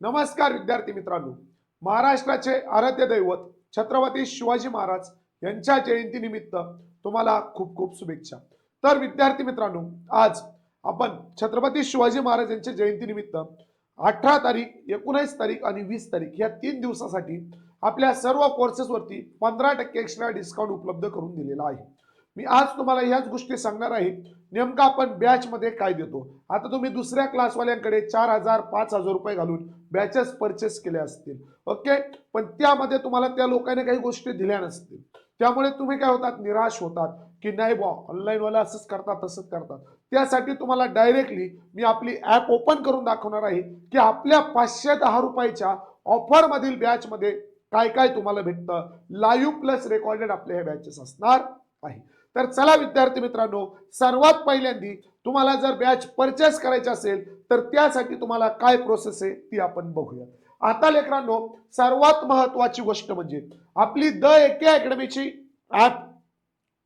नमस्कार विद्यार्थी मित्रांनो. महाराष्ट्राचे आराध्य दैवत छत्रपती शिवाजी महाराज यांच्या जयंतीनिमित्त तुम्हाला खूप खूप शुभेच्छा. तर विद्यार्थी मित्रांनो आज आपण छत्रपती शिवाजी महाराज यांच्या जयंतीनिमित्त अठरा तारीख एकोणीस तारीख आणि वीस तारीख या तीन दिवसासाठी आपल्या सर्व कोर्सेसवरती पंधरा टक्के एक्स्ट्रा डिस्काउंट उपलब्ध करून दिलेला आहे. मी आज तुम्हाला याच गोष्टी सांगणार आहे. नेमका आपण बॅच मध्ये काय देतो? आता तुम्ही दुसऱ्या क्लासवाल्यांकडे चार हजार पाच हजार रुपये घालून बॅचेस परचेस केले असतील. ओके पण त्यामध्ये तुम्हाला त्या लोकांनी काही गोष्टी दिल्या नसतील. त्यामुळे तुम्ही काय होतात? निराश होतात की नाही बा ऑनलाईनवाला असंच करतात तसंच करतात. त्यासाठी तुम्हाला डायरेक्टली मी आपली ॲप ओपन करून दाखवणार आहे की आपल्या पाचशे दहा रुपयाच्या ऑफर मधील बॅच मध्ये काय काय तुम्हाला भेटतं? लाईव्ह प्लस रेकॉर्डेड आपल्या ह्या बॅचेस असणार आहे. तर चला विद्यार्थी मित्रांनो सर्वात पहिल्यांदी तुम्हाला जर बॅच परचेस करायची असेल तर त्यासाठी तुम्हाला काय प्रोसेस आहे ती आपण बघूया आता लेकरांनो सर्वात महत्वाची गोष्ट म्हणजे आपली द एके अकॅडमीची ऍप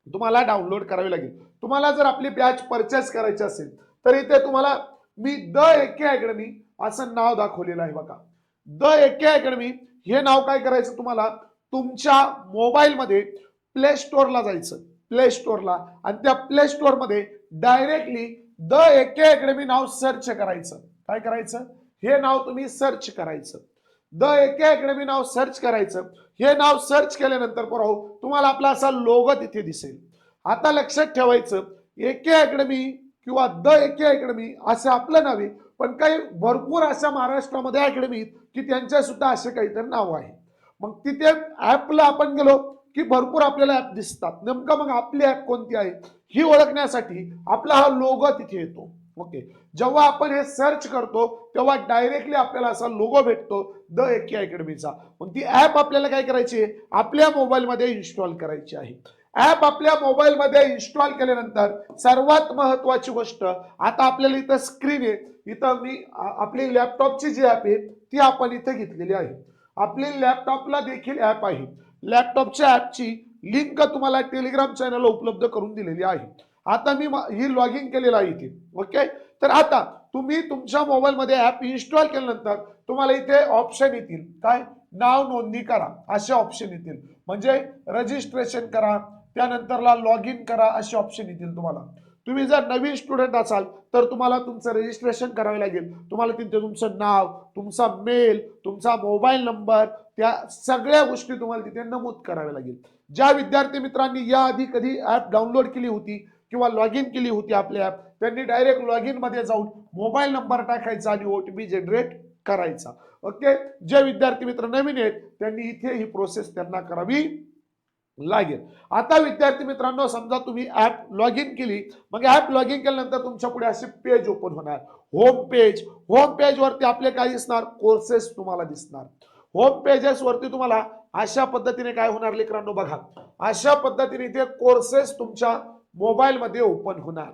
तुम्हाला डाउनलोड करावी लागेल. तुम्हाला जर आपली बॅच परचेस करायची असेल तर इथे तुम्हाला मी द एके अकॅडमी असं नाव दाखवलेलं आहे बघा. द एके अकॅडमी हे नाव काय करायचं तुम्हाला? तुमच्या मोबाईलमध्ये प्ले स्टोअरला जायचं. प्ले स्टोअरला आणि त्या प्ले स्टोअरमध्ये डायरेक्टली द एके अकॅडमी नाव सर्च करायचं. काय करायचं? हे नाव तुम्ही सर्च करायचं. द एके अकॅडमी नाव सर्च करायचं. हे नाव सर्च केल्यानंतर पोराहो तुम्हाला आपला असा लोगो तिथे दिसेल. आता लक्षात ठेवायचं एके अकॅडमी किंवा द एके अकॅडमी असं आपलं नाव आहे पण काही भरपूर अशा महाराष्ट्रामध्ये अकॅडमी की त्यांच्या सुद्धा असे काहीतरी नाव आहे. मग तिथे ऍपला आपण गेलो की भरपूर आपल्याला ऍप दिसतात. नेमका मग आपली ऍप कोणती आहे? ही ओळखण्यासाठी आपला हा लोगो तिथे येतो. ओके जेव्हा आपण हे सर्च करतो तेव्हा डायरेक्टली आपल्याला असा लोगो भेटतो द एके अकॅडमीचा मग ती ऍप आपल्याला काय करायची आहे? आपल्या मोबाईलमध्ये इन्स्टॉल करायची आहे. ऍप आपल्या मोबाईलमध्ये इन्स्टॉल केल्यानंतर सर्वात महत्वाची गोष्ट आता आपल्याला इथं स्क्रीन आहे. इथं मी आपली लॅपटॉपची जी ॲप आहे ती आपण इथे घेतलेली आहे. आपली लॅपटॉपला देखील ॲप आहे. लॅपटॉपच्या ॲपची लिंक तुम्हाला टेलिग्राम चॅनलला उपलब्ध करून दिलेली आहे. आता मी ही लॉग इन केलेलं आहे इथे. ओके तर आता तुम्ही तुमच्या मोबाईलमध्ये ॲप इन्स्टॉल केल्यानंतर तुम्हाला इथे ऑप्शन येतील. काय? नाव नोंदणी करा. असे ऑप्शन येतील. म्हणजे रजिस्ट्रेशन करा. त्यानंतरला लॉग इन करा. असे ऑप्शन येतील तुम्हाला. तुम्ही जर नवीन स्टुडंट असाल तर तुम्हाला तुमचं रजिस्ट्रेशन करावे लागेल. तुम्हाला तिथे तुमचं नाव तुमचा मेल तुमचा मोबाईल नंबर त्या सगळ्या गोष्टी तुम्हाला तिथे नमूद कराव्या लागेल. ज्या विद्यार्थी मित्रांनी याआधी कधी ॲप डाउनलोड केली होती किंवा लॉग इन केली होती आपल्या ॲप त्यांनी डायरेक्ट लॉग इनमध्ये जाऊन मोबाईल नंबर टाकायचा आणि ओ टी पी जनरेट करायचा. ओके जे विद्यार्थी मित्र नवीन आहेत त्यांनी इथे ही प्रोसेस त्यांना करावी लागेल. आता विद्यार्थी मित्रांनो समजा तुम्ही ऍप लॉग इन केली मग ऍप लॉग इन केल्यानंतर तुमच्यापुढे असे पेज ओपन होणार. होम पेज होम पेज वरती आपले काय दिसणार? कोर्सेस तुम्हाला दिसणार. होम पेजेस वरती तुम्हाला अशा पद्धतीने काय होणार लेकरांनो बघा. अशा पद्धतीने इथे कोर्सेस तुमच्या मोबाईल मध्ये ओपन होणार.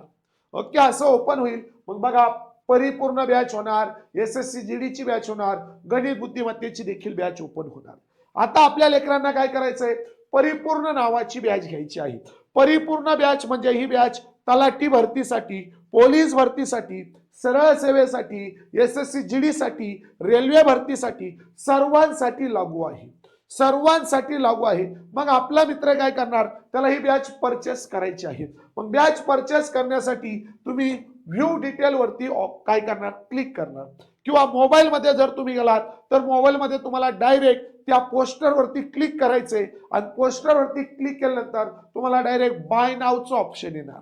ओके असं ओपन होईल. मग बघा परिपूर्ण बॅच होणार एस एस सी जी ची बॅच होणार गणित बुद्धिमत्तेची देखील बॅच ओपन होणार. आता आपल्या लेकरांना काय करायचंय? परिपूर्ण नावाची बॅच घ्यायची आहे. परिपूर्ण बॅच म्हणजे ही बॅच तलाठी भरतीसाठी पोलीस भरतीसाठी सरळ सेवेसाठी एस एस सी जी डीसाठी रेल्वे भरतीसाठी सर्वांसाठी लागू आहे. सर्वांसाठी लागू आहे. मग आपला मित्र काय करणार? त्याला ही बॅच परचेस करायची आहे. मग बॅच परचेस करण्यासाठी तुम्ही व्ह्यू डिटेल वरती काय करणार? क्लिक करणार. किंवा मोबाईलमध्ये जर तुम्ही गेलात तर मोबाईलमध्ये तुम्हाला डायरेक्ट त्या पोस्टर वरती क्लिक करायचंय. आणि पोस्टर वरती क्लिक केल्यानंतर तुम्हाला डायरेक्ट बाय नावचं ऑप्शन येणार.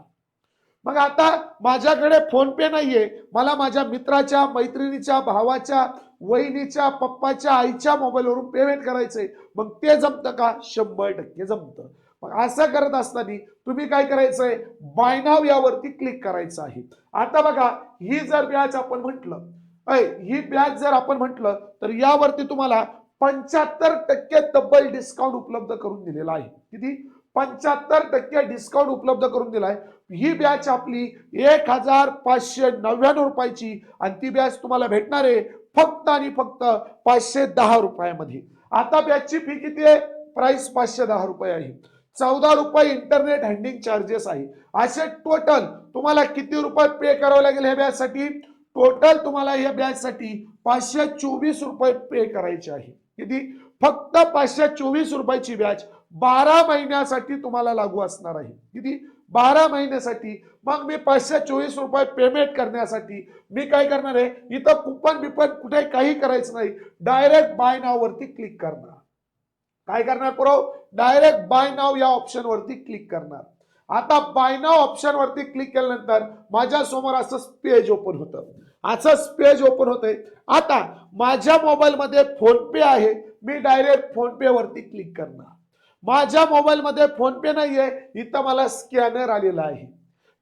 मग आता माझ्याकडे फोन पे नाहीये. मला माझ्या मित्राच्या मैत्रिणीच्या भावाच्या वहिनीच्या पप्पाच्या आईच्या मोबाईलवरून पेमेंट करायचंय. मग ते जमतं का? शंभर टक्के जमतं. मग असं करत असताना तुम्ही काय करायचंय? बाय नाव यावरती क्लिक करायचं आहे. आता बघा ही जर बॅच आपण म्हटलं अय ही बॅच जर आपण म्हटलं तर यावरती तुम्हाला पंच्याहत्तर टक्के तब्बल डिस्काउंट उपलब्ध करून दिलेला आहे. किती? पंच्याहत्तर टक्के डिस्काउंट उपलब्ध करून दिलाय. ही बॅच आपली एक हजार पाचशे नव्याण्णव रुपयाची आणि ती बॅच तुम्हाला भेटणार आहे फक्त आणि फक्त पाचशे दहा रुपयामध्ये. आता बॅचची फी किती आहे? प्राइस पाचशे दहा रुपये आहे. चौदा रुपये इंटरनेट हँडिंग चार्जेस आहे. असे टोटल तुम्हाला किती रुपये पे करावे लागेल ह्या बॅचसाठी टोटल तुम्हाला या बॅच साठी पाचशे चोवीस रुपये पे करायचे आहे. किती? फक्त पाचशे चोवीस रुपयाची बॅच बारा महिन्यासाठी तुम्हाला लागू असणार आहे. किती? बारा महिन्यासाठी. मग मी पाचशे चोवीस रुपये पेमेंट करण्यासाठी मी काय करणार आहे? इथं कुपन बिपन कुठे काही करायचं नाही. डायरेक्ट बाय नाववरती क्लिक करणार. काय करणार पुरव डायरेक्ट बाय नाव या ऑप्शन वरती क्लिक करणार. आता बाय नाव ऑप्शन वरती क्लिक केल्यानंतर माझ्यासमोर असं पेज ओपन होतं. असंच पेज ओपन होतंय. आता माझ्या मोबाईलमध्ये फोन पे आहे. मी डायरेक्ट फोन पे वरती क्लिक करणार. माझ्या मोबाईलमध्ये फोन पे नाहीये. इथं मला स्कॅनर आलेला आहे.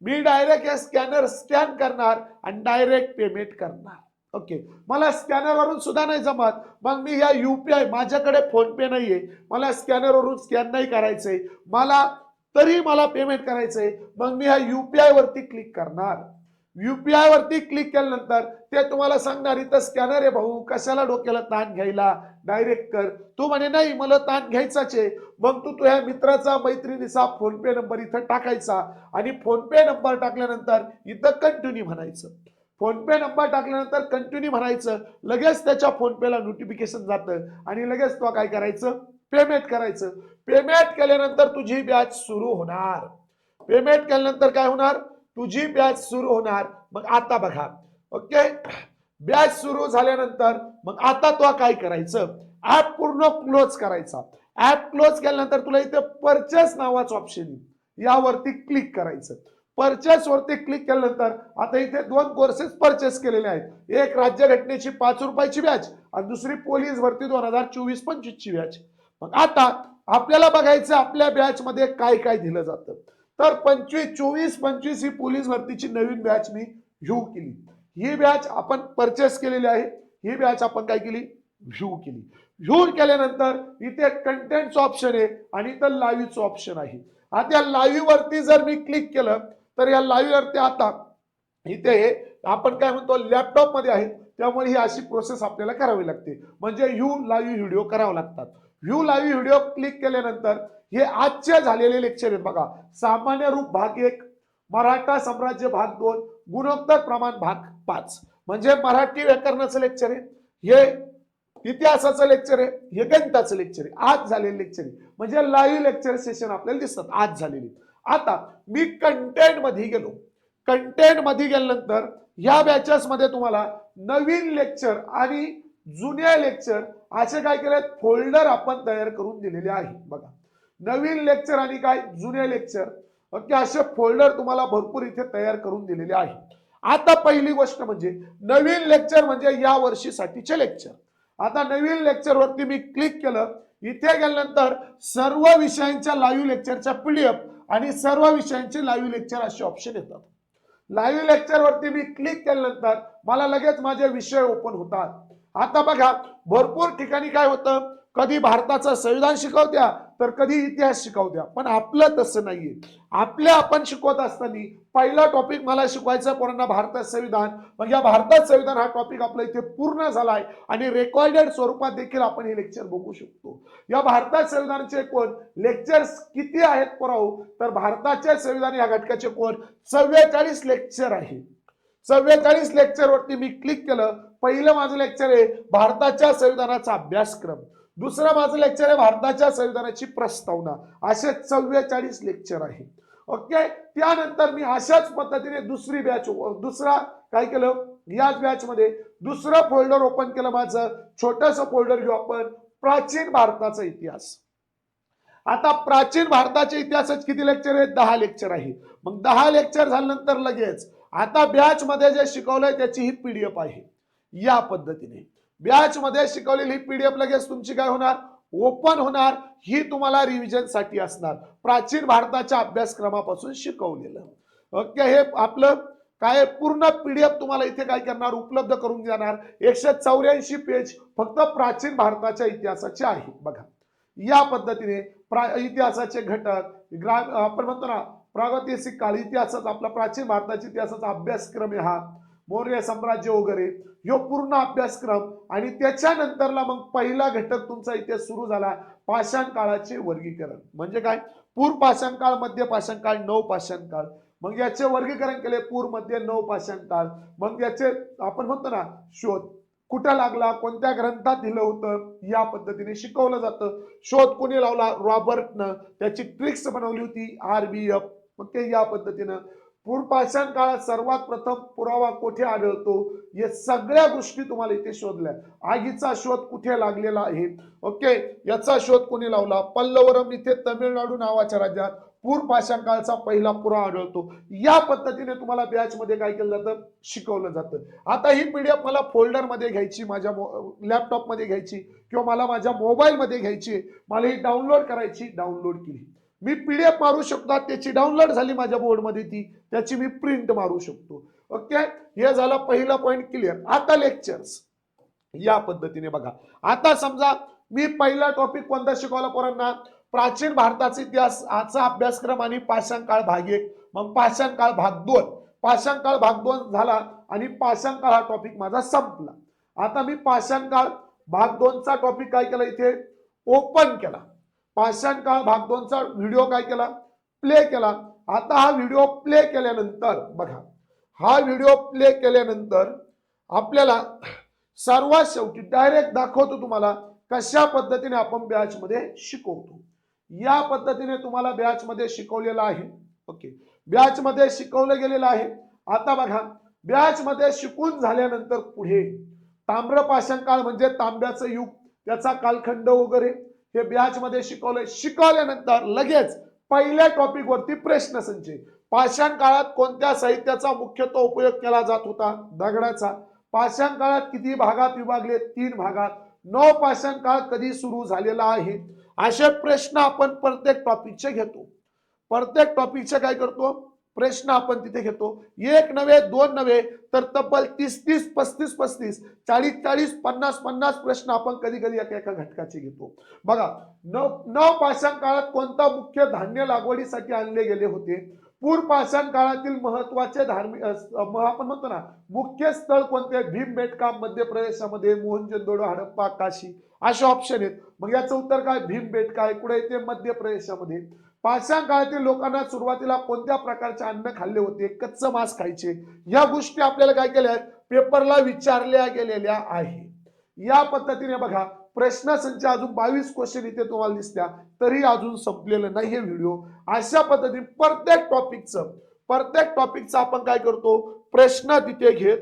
मी डायरेक्ट हे स्कॅनर स्कॅन करणार आणि डायरेक्ट पेमेंट करणार. ओके मला स्कॅनर वरून सुद्धा नाही जमत. मग मी ह्या युपीआय माझ्याकडे फोन पे नाहीये. मला स्कॅनर वरून स्कॅन नाही करायचंय. मला तरी मला पेमेंट करायचंय. मग मी ह्या युपीआय वरती क्लिक करणार. युपीआय वरती क्लिक केल्यानंतर ते तुम्हाला सांगणार इथं स्कॅनर आहे भाऊ कशाला डोक्याला ताण घ्यायला? डायरेक्ट कर. तू म्हणे नाही मला ताण घ्यायचाच आहे. मग तू तुझ्या मित्राचा मैत्रिणीचा फोन पे नंबर इथं टाकायचा आणि फोन पे नंबर टाकल्यानंतर इथं कंटिन्यू म्हणायचं. फोन पे नंबर टाकल्यानंतर कंटिन्यू म्हणायचं. लगेच त्याच्या फोन पेला नोटिफिकेशन जातं आणि लगेच तो काय करायचं? पेमेंट करायचं. पेमेंट केल्यानंतर तुझी बॅच सुरू होणार. पेमेंट केल्यानंतर काय होणार? तुझी बॅच सुरू होणार. मग आता बघा. ओके? बॅच सुरू झाल्यानंतर मग आता तो काय करायचं? ऍप पूर्ण क्लोज करायचा. ऍप क्लोज केल्यानंतर तुला इथे परचेस नावाचं ऑप्शन यावरती क्लिक करायचं. परचेस वरती क्लिक केल्यानंतर आता इथे दोन कोर्सेस परचेस केलेले आहेत. एक राज्यघटनेची पाच रुपयाची बॅच आणि दुसरी पोलीस भरती दोन हजार चोवीस पंचवीस ची बॅच. मग आता आपल्याला बघायचं आपल्या बॅच मध्ये काय काय दिलं जातं. तर पंचवीस चोवीस पंचवीस ही पोलीस भरतीची नवीन बॅच मी व्ह्यू केली. ही बॅच आपण परचेस केलेली आहे. ही बॅच आपण काय केली? व्ह्यू केली. व्ह्यू केल्यानंतर इथे कंटेंटचं ऑप्शन आहे आणि इथं लाईव्हचं ऑप्शन आहे. आता या लाईव्ह वरती जर मी क्लिक केलं तर या लाईव्ह वरती आता इथे हे आपण काय म्हणतो लॅपटॉपमध्ये आहे. त्यामुळे ही अशी प्रोसेस आपल्याला करावी लागते. म्हणजे यू लाईव्ह व्हिडिओ करावा लागतात. व्ह्यू लाईव्ह व्हिडिओ क्लिक केल्यानंतर हे आजचे झालेले लेक्चर आहेत बघा. सामान्य रूप भाग एक मराठा साम्राज्य भाग दोन गुणोत्तर प्रमाण भाग पाच. म्हणजे मराठी व्याकरणाचं लेक्चर आहे हे इतिहासाचं लेक्चर आहे हे गणिताचं लेक्चर आहे. आज झालेलं लेक्चर आहे. म्हणजे लाईव्ह लेक्चर सेशन आपल्याला दिसतात. आज झालेली. आता मी कंटेंटमध्ये गेलो. कंटेंटमध्ये गेल्यानंतर या बॅचेस मध्ये तुम्हाला नवीन लेक्चर आणि जुन्या लेक्चर असे काय केले फोल्डर आपण तयार करून दिलेले आहे. बघा. नवीन लेक्चर आणि काय? जुने लेक्चर ओके असे फोल्डर तुम्हाला भरपूर इथे तयार करून दिलेले आहे. आता पहिली गोष्ट म्हणजे नवीन लेक्चर म्हणजे या वर्षीसाठीचे लेक्चर आता नवीन लेक्चर वरती मी क्लिक केलं. इथे गेल्यानंतर सर्व विषयांच्या लाईव्ह लेक्चरच्या पीडीएफ आणि सर्व विषयांचे लाईव्ह लेक्चर असे ऑप्शन येतात. लाईव्ह लेक्चर वरती मी क्लिक केल्यानंतर मला लगेच माझे विषय ओपन होतात. आता बघा भरपूर ठिकाणी काय होतं? कधी भारताचं संविधान शिकवत्या तर कधी इतिहास शिकवत्या. पण आपलं तसं नाहीये. आपल्या आपण शिकवत असताना पहिला टॉपिक मला शिकवायचा पोरांना भारतात संविधान. मग या भारतात संविधान हा टॉपिक आपला इथे पूर्ण झालाय. आणि रेकॉर्डेड स्वरूपात देखील आपण हे लेक्चर बघू शकतो. या भारतात संविधानाचे कोण? लेक्चर्स किती आहेत पोराव तर भारताच्या संविधान या घटकाचे कोण? चव्वेचाळीस लेक्चर आहे. चव्वेचाळीस लेक्चर वरती मी क्लिक केलं पहिलं माझं लेक्चर आहे भारताच्या संविधानाचा अभ्यासक्रम. दुसरं माझं लेक्चर आहे भारताच्या संविधानाची प्रस्तावना. असे चव्वेचाळीस लेक्चर आहे. ओके त्यानंतर मी अशाच पद्धतीने दुसरी बॅच दुसरा काय केलं? याच बॅच मध्ये दुसरं फोल्डर ओपन केलं माझं. छोटस फोल्डर घेऊ आपण. प्राचीन भारताचा इतिहास. आता प्राचीन भारताच्या इतिहासात किती लेक्चर आहेत? दहा लेक्चर आहे. मग दहा लेक्चर झाल्यानंतर लगेच आता बॅच मध्ये जे शिकवलंय त्याची ही पीडीएफ आहे. या पद्धतीने. बॅच मध्ये शिकवलेली ही पीडीएफ लगेच तुमची काय होणार? ओपन होणार. ही तुम्हाला रिव्हिजनसाठी असणार. प्राचीन भारताच्या अभ्यासक्रमापासून शिकवलेलं. ओके हे आपलं काय पूर्ण पीडीएफ तुम्हाला इथे काय करणार? उपलब्ध करून देणार. एकशे चौऱ्याऐंशी पेज फक्त प्राचीन भारताच्या इतिहासाचे आहे. बघा. या पद्धतीने प्रा इतिहासाचे घटक ग्रा आपण म्हणतो ना प्रागैतिहासिक काळ इतिहासाचा आपला प्राचीन भारताच्या इतिहासाचा अभ्यासक्रम आहे हा. मौर्य साम्राज्य वगैरे ह्यो पूर्ण अभ्यासक्रम आणि त्याच्यानंतरला मग पहिला घटक तुमचा इथे सुरू झाला पाषाण काळाचे वर्गीकरण. म्हणजे काय? पूर पाषाण काळ मध्य पाषाण काळ नव पाषाण काळ मग याचे वर्गीकरण केले पूर मध्य नऊ पाषाण काळ मग याचे आपण म्हणतो ना शोध. कुठं लागला कोणत्या ग्रंथात दिलं होतं या पद्धतीने शिकवलं जातं. शोध कोणी लावला? रॉबर्टनं. त्याची ट्रिक्स बनवली होती आर बी एफ. मग ते या पद्धतीनं. पूर्वपाषाण काळात सर्वात प्रथम पुरावा कुठे आढळतो? या सगळ्या गोष्टी तुम्हाला इथे शोधल्या. आगीचा शोध कुठे लागलेला आहे? ओके? याचा शोध कोणी लावला? पल्लवरम इथे तमिळनाडू नावाच्या राज्यात पूर्वपाषाण काळचा पहिला पुरावा आढळतो. या पद्धतीने तुम्हाला बॅच मध्ये काय केलं जातं? शिकवलं जातं. आता ही पीडीएफ मला फोल्डरमध्ये घ्यायची माझ्या लॅपटॉपमध्ये घ्यायची किंवा मला माझ्या मोबाईल मध्ये घ्यायची मला ही डाउनलोड करायची डाउनलोड केली. मी पीडीएफ मारू शकतो. त्याची डाउनलोड झाली माझ्या बोर्डमध्ये ती. त्याची मी प्रिंट मारू शकतो. ओके हे झालं पहिला पॉईंट क्लिअर आता लेक्चर्स या पद्धतीने बघा. आता समजा मी पहिला टॉपिक कोणता शिकवला पोरांना? प्राचीन भारताचा इतिहास आजचा अभ्यासक्रम आणि पाषाण काळ भाग एक. मग पाषाण काळ भाग दोन. पाषाण काळ भाग दोन झाला आणि पाषाण काळ हा टॉपिक माझा संपला. आता मी पाषाण काळ भाग दोनचा टॉपिक काय केला इथे? ओपन केला. पाषाण काळ भाग दोनचा व्हिडिओ काय केला? प्ले केला. आता हा व्हिडिओ प्ले केल्यानंतर बघा. हा व्हिडिओ प्ले केल्यानंतर आपल्याला सर्वात शेवटी डायरेक्ट दाखवतो तुम्हाला कशा पद्धतीने आपण बॅचमध्ये शिकवतो. या पद्धतीने तुम्हाला बॅचमध्ये शिकवलेलं आहे. ओके बॅचमध्ये शिकवलं गेलेलं आहे. आता बघा बॅचमध्ये शिकून झाल्यानंतर पुढे ताम्रपाषाण काळ म्हणजे तांब्याचं युग त्याचा कालखंड वगैरे हे बॅच मध्ये शिकवले. शिकवल्यानंतर लगेच पहिल्या टॉपिक वरती प्रश्न संचय पाषाण काळात कोणत्या साहित्याचा मुख्यत्व उपयोग केला जात होता? दगडाचा. पाषाण काळात किती भागात विभागले? तीन भागात. नव पाषाण काळ कधी सुरू झालेला आहे? असे प्रश्न आपण प्रत्येक टॉपिकचे घेतो. प्रत्येक टॉपिकचे काय करतो? प्रश्न आपण तिथे घेतो. एक नव्हे दोन नव्हे तर तब्बल तीस तीस पस्तीस पस्तीस चाळीस चाळीस पन्नास पन्नास प्रश्न आपण कधी कधी एका एका घटकाचे घेतो. बघा नव नव पाषाण काळात कोणता मुख्य धान्य लागवडीसाठी आणले गेले होते? पूर्वपाषाण काळातील महत्त्वाचे धार्मिक आपण म्हणतो ना मुख्य स्थळ कोणते? भीमबेटका मध्य प्रदेशामध्ये मोहनजोदडो हडप्पा काशी असे ऑप्शन आहेत. मग याचं उत्तर काय? भीमबेटका आहे कुठे येते मध्य प्रदेशामध्ये. पाषाण काळातील लोकांना सुरुवातीला कोणत्या प्रकारचे अन्न खाल्ले होते कच्चं मांस खायचे या गोष्टी आपल्याला काय केल्या पेपरला विचारल्या गेलेल्या आहे. या पद्धतीने बघा प्रश्न संच अजून बावीस क्वेश्चन इथे तुम्हाला दिसल्या तरी अजून संपलेलं नाही हे व्हिडिओ अशा पद्धतीने प्रत्येक टॉपिकचं प्रत्येक टॉपिकचं आपण काय करतो प्रश्न तिथे घेत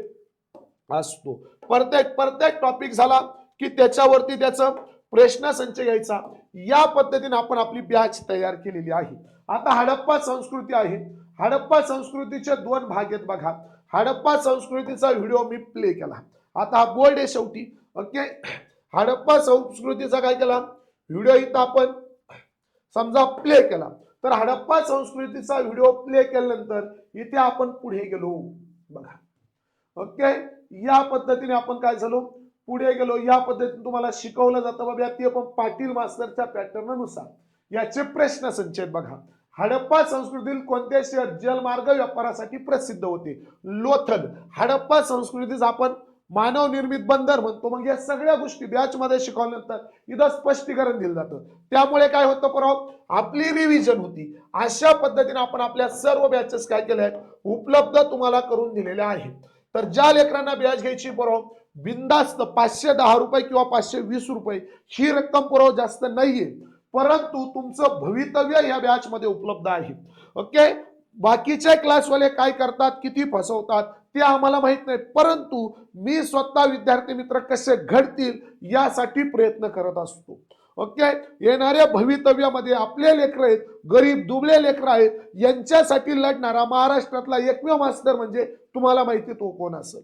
असतो. प्रत्येक प्रत्येक टॉपिक झाला की त्याच्यावरती त्याचं प्रश्न संच घ्यायचा. या पद्धतीने आपण आपली बॅच तयार केलेली आहे. आता हडप्पा संस्कृती आहे. हडप्पा संस्कृतीचे दोन भाग आहेत बघा. हडप्पा संस्कृतीचा व्हिडिओ मी प्ले केला. आता हा बोर्ड आहे शेवटी. ओके हडप्पा संस्कृतीचा काय केला? व्हिडिओ इथं आपण समजा प्ले केला. तर हडप्पा संस्कृतीचा व्हिडिओ प्ले केल्यानंतर इथे आपण पुढे गेलो. बघा. ओके या पद्धतीने आपण काय झालो? पुढे गेलो या पद्धतीने तुम्हाला शिकवलं जातं. बाबा ते पण पाटील मास्तरच्या पॅटर्ननुसार याचे प्रश्न संच आहेत बघा. हडप्पा संस्कृतीतील कोणते शहर जलमार्ग व्यापारासाठी प्रसिद्ध होते? लोथल. हडप्पा संस्कृतीच आपण मानव निर्मित बंदर म्हणतो. मग या सगळ्या गोष्टी बॅच मध्ये शिकवल्यानंतर इथं स्पष्टीकरण दिलं जातं. त्यामुळे काय होतं परवा? आपली रिव्हिजन होती. अशा पद्धतीने आपण आपल्या सर्व बॅचेस काय केल्या आहेत? उपलब्ध तुम्हाला करून दिलेल्या आहेत. तर ज्या लेकरांना ब्याज घ्यायची बरोबर बिंदास्त पाचशे दहा रुपये किंवा पाचशे वीस रुपये ही रक्कम पुरव जास्त नाहीये. परंतु तुमचं भवितव्य या बॅच मध्ये उपलब्ध आहे. ओके? बाकीचे क्लासवाले काय करतात किती फसवतात ते आम्हाला माहीत नाही. परंतु मी स्वतः विद्यार्थी मित्र कसे घडतील यासाठी प्रयत्न करत असतो. ओके? येणाऱ्या भवितव्यामध्ये आपले लेकर आहेत गरीब दुबळे लेकर आहेत यांच्यासाठी लढणारा महाराष्ट्रातला एकमेव मास्तर म्हणजे तुम्हाला माहिती तो कोण असेल.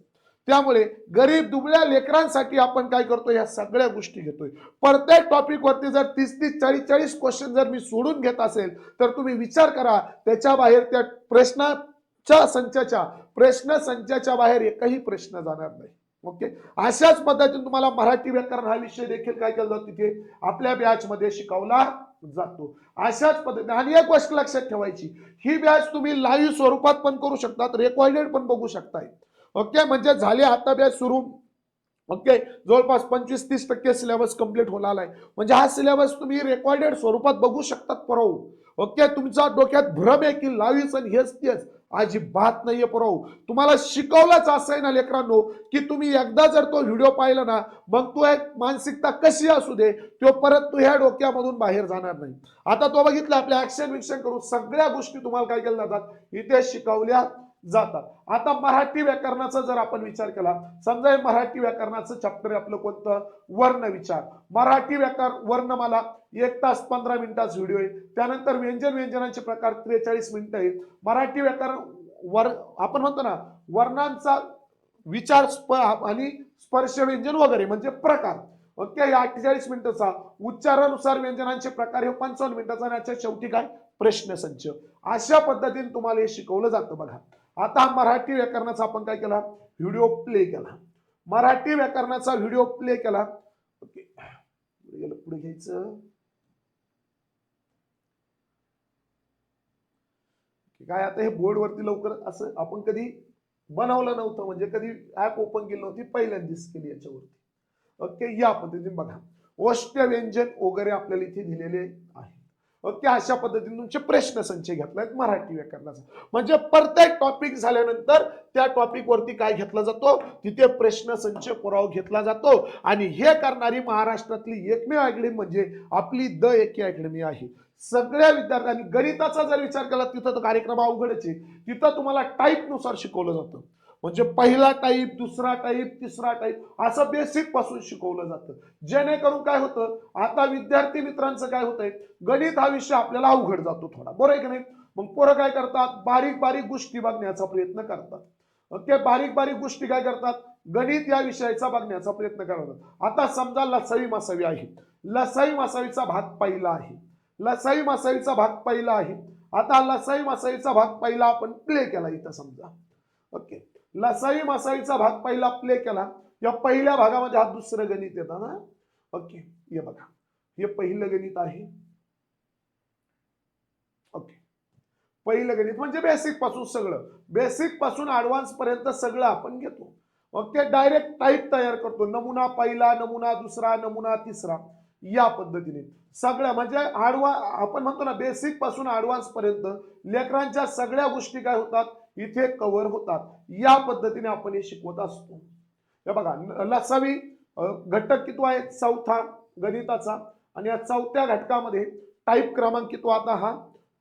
त्यामुळे गरीब दुबळ्या लेकरांसाठी आपण काय करतो या सगळ्या गोष्टी घेतोय. प्रत्येक टॉपिक वरती जर तीस तीस चाळीस चाळीस क्वेश्चन जर मी सोडून घेत असेल तर तुम्ही विचार करा. त्याच्या बाहेर त्या प्रश्नाच्या संचाच्या प्रश्न संचाच्या बाहेर एकही प्रश्न जाणार नाही. ओके? अशाच पद्धतीने तुम्हाला मराठी व्याकरण हा विषय देखील काय केला जातो तिथे? आपल्या बॅच मध्ये शिकवला जातो. अशाच पद्धतीने आणि एक गोष्ट लक्षात ठेवायची ही बॅच तुम्ही लाईव्ह स्वरूपात पण करू शकतात रेकॉर्डेड पण बघू शकताय. ओके? म्हणजे झाले आता बॅच सुरू. ओके? जवळपास पंचवीस तीस टक्के सिलेबस कंप्लीट होणार आहे. म्हणजे हा सिलेबस तुम्ही रेकॉर्डेड स्वरूपात बघू शकतात परवू. ओके? तुमच्या डोक्यात भ्रम आहे की लावीच आणि हेच तेच. अजिबात नाहीये पुरवू. तुम्हाला शिकवलंच असं आहे ना लेकरांनो की तुम्ही एकदा जर तो व्हिडिओ पाहिला ना मग तो एक मानसिकता कशी असू दे तो परत तो ह्या डोक्यामधून बाहेर जाणार नाही. आता तो बघितला आपल्या ऍक्शन विक्शन करून सगळ्या गोष्टी तुम्हाला काय केल्या जातात? इथे शिकवल्या जातात. आता मराठी व्याकरणाचा जर आपण विचार केला समजा हे मराठी व्याकरणाचं चॅप्टर आपलं कोणतं? वर्ण विचार. मराठी व्याकर वर्णमाला एक तास पंधरा मिनिटाचा व्हिडिओ आहे. त्यानंतर व्यंजन व्यंजनांचे प्रकार त्रेचाळीस मिनिटं आहेत. मराठी व्याकरण वर आपण म्हणतो ना वर्णांचा विचार स्प आणि स्पर्श व्यंजन वगैरे म्हणजे प्रकार. ओके या अठ्ठेचाळीस मिनिटाचा. उच्चारानुसार व्यंजनांचे प्रकार हे पंचावन्न मिनिटाचा आणि याच्या शेवटी काय? प्रश्नसंच. अशा पद्धतीने तुम्हाला हे शिकवलं जातं बघा. आता मराठी व्याकरणाचा आपण काय केला? व्हिडिओ प्ले केला. मराठी व्याकरणाचा व्हिडिओ प्ले केला. ओके पुढे गेलं पुढे घ्यायचं. काय आता हे बोर्डवरती लवकर असं आपण कधी बनवलं नव्हतं म्हणजे कधी ऍप ओपन केली नव्हती पहिल्यांदाच केली याच्यावरती. ओके या पद्धतीने बघा. ओष्ट व्यंजन वगैरे आपल्याला इथे दिलेले आहे. त्या अशा पद्धतीने तुमचे प्रश्न संचय घेतला आहेत मराठी व्याकरणाचा. म्हणजे प्रत्येक टॉपिक झाल्यानंतर त्या टॉपिक वरती काय घेतला जातो? तिथे प्रश्न संचय पुराव घेतला जातो. आणि हे करणारी महाराष्ट्रातली एकमेव अकॅडमी म्हणजे आपली द एके अकॅडमी आहे. सगळ्या विद्यार्थ्यांनी गणिताचा जर विचार केला तिथं तो कार्यक्रम अवघडच आहे. तिथं तुम्हाला टाईपनुसार शिकवलं जातं. म्हणजे पहिला टाईप दुसरा टाईप तिसरा टाईप असं बेसिकपासून शिकवलं जातं. जेणेकरून काय होतं? आता विद्यार्थी मित्रांचं काय होतंय? गणित हा विषय आपल्याला अवघड जातो थोडा. बरोबर आहे की नाही? मग पोरं काय करतात? बारीक बारीक गोष्टी बघण्याचा प्रयत्न करतात. ते बारीक बारीक गोष्टी काय करतात? गणित या विषयाचा बघण्याचा प्रयत्न करतात. आता समजा लसाई मासावी आहे. लसाई मासावीचा भाग पहिला आहे. लसाई मासावीचा भाग पहिला आहे. आता लसाई मासावीचा भाग पहिला आपण प्ले केला इथं समजा. ओके? लसाई मसाईचा भाग पहिला प्ले केला. या पहिल्या भागामध्ये हा दुसरं गणित येतं ना? ओके हे बघा. हे पहिलं गणित आहे. ओके पहिलं गणित म्हणजे बेसिकपासून सगळं. बेसिकपासून ऍडव्हान्स पर्यंत सगळं आपण घेतो. ओके डायरेक्ट टाईप तयार करतो. नमुना पहिला नमुना दुसरा नमुना तिसरा. या पद्धतीने. सगळ्या म्हणजे आडवा आपण म्हणतो ना बेसिकपासून ऍडव्हान्स पर्यंत लेकरांच्या सगळ्या गोष्टी काय होतात? इथे कव्हर होतात. या पद्धतीने आपण हे शिकवत असतो. हे बघा लसावी घटक किती आहे चौथा गणिताचा. आणि या चौथ्या घटकामध्ये टाईप क्रमांक किती आता हा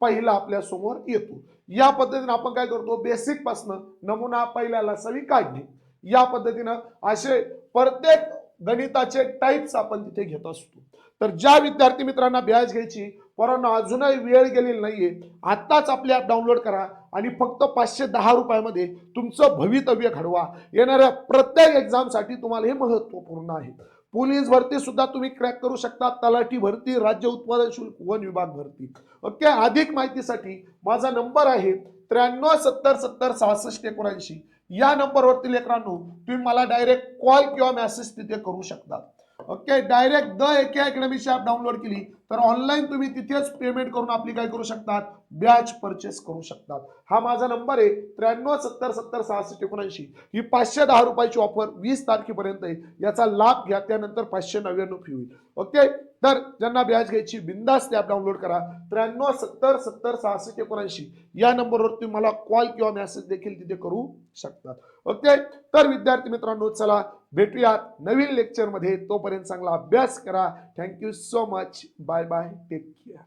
पहिला आपल्यासमोर येतो. या पद्धतीने आपण काय करतो? बेसिक पासन नमुना पहिल्या लसावी काढणे. या पद्धतीनं असे प्रत्येक गणिताचे टाईप्स आपण तिथे घेत असतो. तर ज्या विद्यार्थी मित्रांना ब्याज घ्यायची पोरांना अजूनही वेळ गेलेली नाहीये. आत्ताच आपली ॲप डाउनलोड करा आणि फक्त पाचशे दहा रुपयामध्ये तुमचं भवितव्य घडवा. येणाऱ्या प्रत्येक एक्झामसाठी तुम्हाला हे महत्त्वपूर्ण आहे. पोलीस भरती सुद्धा तुम्ही क्रॅक करू शकता. तलाठी भरती राज्य उत्पादन शुल्क वन विभाग भरती. ओके? अधिक माहितीसाठी माझा नंबर आहे त्र्याण्णव सत्तर सत्तर सहासष्ट एकोणऐंशी. या नंबरवरती लेकरांनो तुम्ही मला डायरेक्ट कॉल किंवा मेसेज तिथे करू शकता. ओके डायरेक्ट द एके अकॅडमीची ॲप डाउनलोड केली तर ऑनलाईन तुम्ही तिथेच पेमेंट करून आपली काय करू शकतात? बॅच परचेस करू शकतात. हा माझा नंबर आहे त्र्याण्णव सत्तर सत्तर सहासष्ट एकोणऐंशी. ही पाचशे दहा रुपयाची ऑफर वीस तारखेपर्यंत आहे. याचा लाभ घ्या त्यानंतर पाचशे नव्याण्णव फी होईल. ओके? तर ज्यांना बॅच घ्यायची बिंदास ॲप डाउनलोड करा. त्र्याण्णव सत्तर सत्तर सहासष्ट एकोणऐंशी. या नंबरवर तुम्ही मला कॉल किंवा मेसेज देखील तिथे करू शकतात. ओके? तर विद्यार्थी मित्रांनो चला भेटूयात नवीन लेक्चरमध्ये तोपर्यंत चांगला अभ्यास करा. Thank you so much bye bye take care